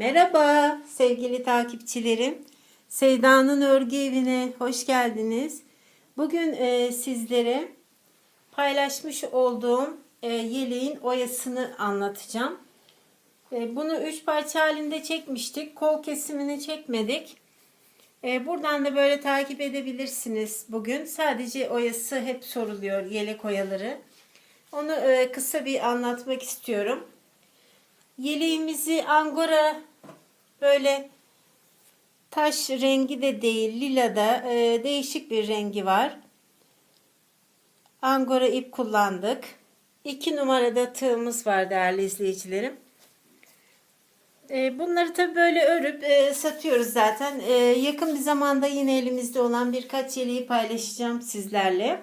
Merhaba sevgili takipçilerim. Seyda'nın örgü evine hoş geldiniz. Bugün e, sizlere paylaşmış olduğum e, yeleğin oyasını anlatacağım. E, bunu üç parça halinde çekmiştik. Kol kesimini çekmedik. E, buradan da böyle takip edebilirsiniz bugün. Sadece oyası hep soruluyor yelek oyaları. Onu e, kısa bir anlatmak istiyorum. Yeleğimizi angora böyle taş rengi de değil lilada e, değişik bir rengi var. Angora ip kullandık. İki numarada tığımız var değerli izleyicilerim. E, bunları tabi böyle örüp e, satıyoruz zaten. E, yakın bir zamanda yine elimizde olan birkaç yeleği paylaşacağım sizlerle.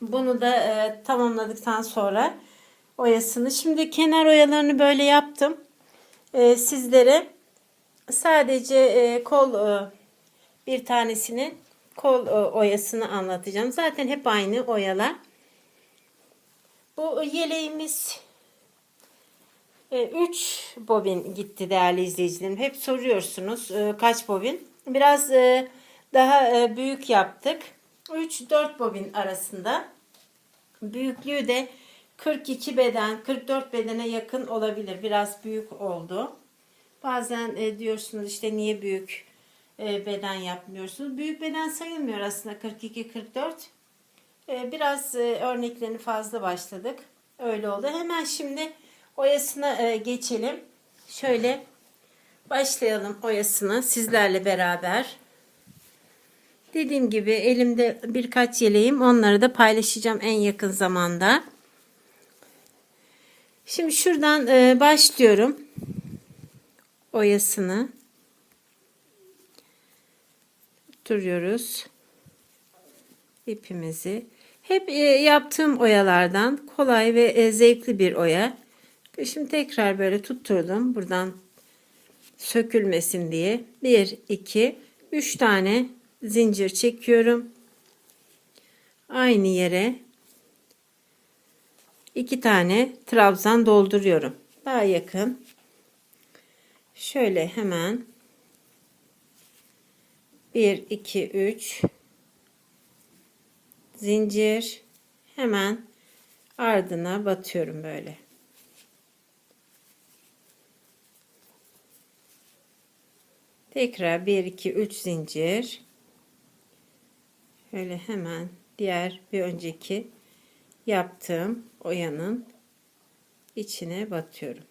Bunu da e, tamamladıktan sonra oyasını. Şimdi kenar oyalarını böyle yaptım. E, sizlere sadece e, kol e, bir tanesinin kol e, oyasını anlatacağım. Zaten hep aynı oyalar. Bu yeleğimiz 3 bobin gitti değerli izleyicilerim. Hep soruyorsunuz e, kaç bobin. Biraz e, daha e, büyük yaptık. 3-4 bobin arasında. Büyüklüğü de 42 beden, 44 bedene yakın olabilir. Biraz büyük oldu. Bazen e, diyorsunuz işte niye büyük e, beden yapmıyorsunuz? Büyük beden sayılmıyor aslında 42-44. E, biraz e, örneklerini fazla başladık. Öyle oldu. Hemen şimdi oyasına e, geçelim. Şöyle başlayalım oyasına sizlerle beraber. Dediğim gibi elimde birkaç yeleğim. Onları da paylaşacağım en yakın zamanda. Şimdi şuradan e, başlıyorum. Oyasını. Duruyoruz. ipimizi. Hep e, yaptığım oyalardan kolay ve e, zevkli bir oya. Şimdi tekrar böyle tutturdum. Buradan sökülmesin diye. 1, 2, 3 tane zincir çekiyorum. Aynı yere iki tane trabzan dolduruyorum. Daha yakın. Şöyle hemen 1 2 3 zincir hemen ardına batıyorum böyle. Tekrar 1 2 3 zincir. Şöyle hemen diğer bir önceki yaptığım oyanın içine batıyorum.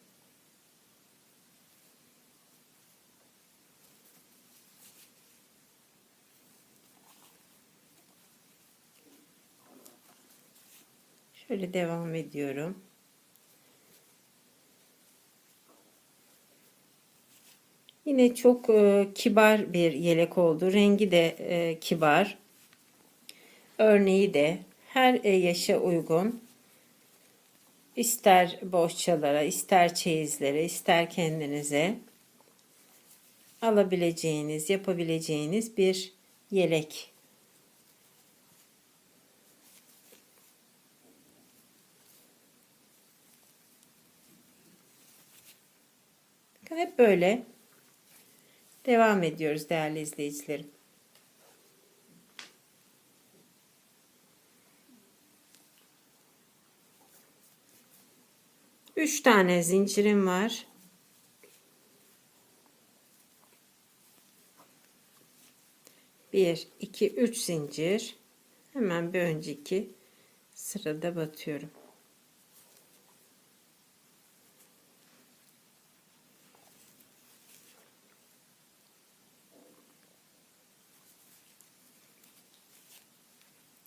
Şöyle devam ediyorum. Yine çok e, kibar bir yelek oldu. Rengi de e, kibar. Örneği de her e, yaşa uygun. İster bohçalara, ister çeyizlere, ister kendinize alabileceğiniz, yapabileceğiniz bir yelek. Hep böyle devam ediyoruz değerli izleyicilerim. Üç tane zincirim var. Bir, iki, üç zincir. Hemen bir önceki sırada batıyorum.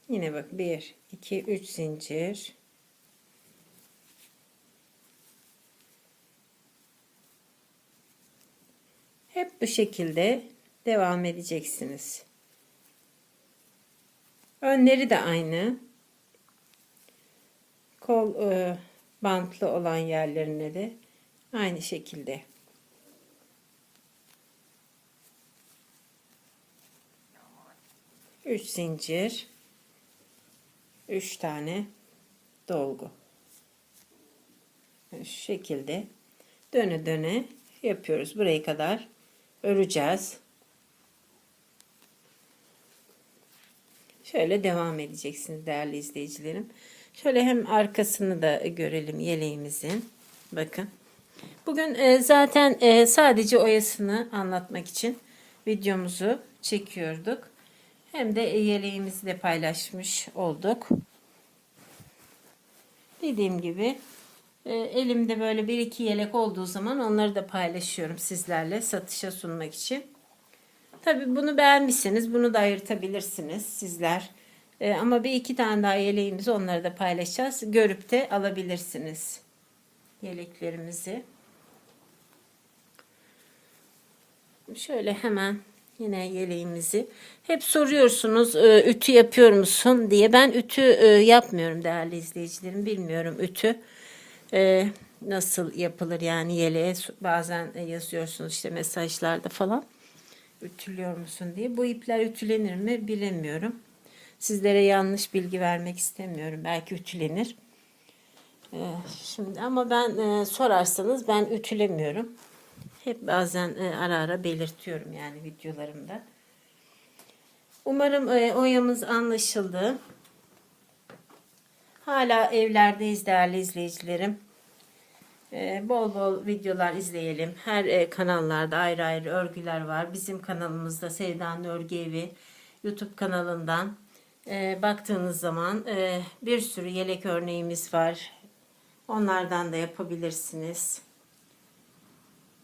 Yine bak 1 2 3 zincir. Hep bu şekilde devam edeceksiniz. Önleri de aynı. Kol e, bantlı olan yerlerine de aynı şekilde. Üç zincir. 3 tane dolgu. Şu şekilde döne döne yapıyoruz. Buraya kadar öreceğiz. Şöyle devam edeceksiniz değerli izleyicilerim. Şöyle hem arkasını da görelim yeleğimizin. Bakın. Bugün e, zaten e, sadece oyasını anlatmak için videomuzu çekiyorduk. Hem de yeleğimizi de paylaşmış olduk. Dediğim gibi e, elimde böyle bir iki yelek olduğu zaman onları da paylaşıyorum sizlerle satışa sunmak için. Tabi bunu beğenmişseniz bunu da ayırtabilirsiniz sizler. E, ama bir iki tane daha yeleğimizi onları da paylaşacağız. Görüp de alabilirsiniz yeleklerimizi. Şöyle hemen yine yeleğimizi. Hep soruyorsunuz e, ütü yapıyor musun diye. Ben ütü e, yapmıyorum değerli izleyicilerim. Bilmiyorum ütü e, nasıl yapılır yani yeleğe bazen yazıyorsunuz işte mesajlarda falan. Ütülüyor musun diye. Bu ipler ütülenir mi bilemiyorum. Sizlere yanlış bilgi vermek istemiyorum. Belki ütülenir. Şimdi ama ben sorarsanız ben ütülemiyorum. Hep bazen e, ara ara belirtiyorum yani videolarımda. Umarım e, oyamız anlaşıldı. Hala evlerdeyiz değerli izleyicilerim. E, bol bol videolar izleyelim. Her e, kanallarda ayrı ayrı örgüler var. Bizim kanalımızda Sevda'nın Örgü Evi YouTube kanalından e, baktığınız zaman bir sürü yelek örneğimiz var. Onlardan da yapabilirsiniz.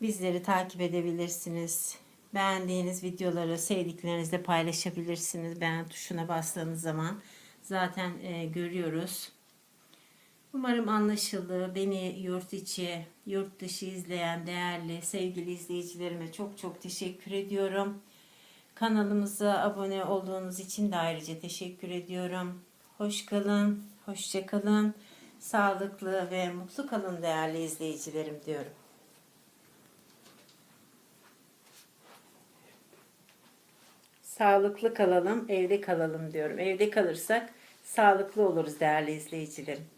Bizleri takip edebilirsiniz. Beğendiğiniz videoları sevdiklerinizle paylaşabilirsiniz. Beğen tuşuna bastığınız zaman zaten e, görüyoruz. Umarım anlaşıldı. Beni yurt içi, yurt dışı izleyen değerli sevgili izleyicilerime çok çok teşekkür ediyorum. Kanalımıza abone olduğunuz için de ayrıca teşekkür ediyorum. Hoş kalın, hoşça kalın. Sağlıklı ve mutlu kalın değerli izleyicilerim diyorum. Sağlıklı kalalım, evde kalalım diyorum. Evde kalırsak sağlıklı oluruz değerli izleyicilerim.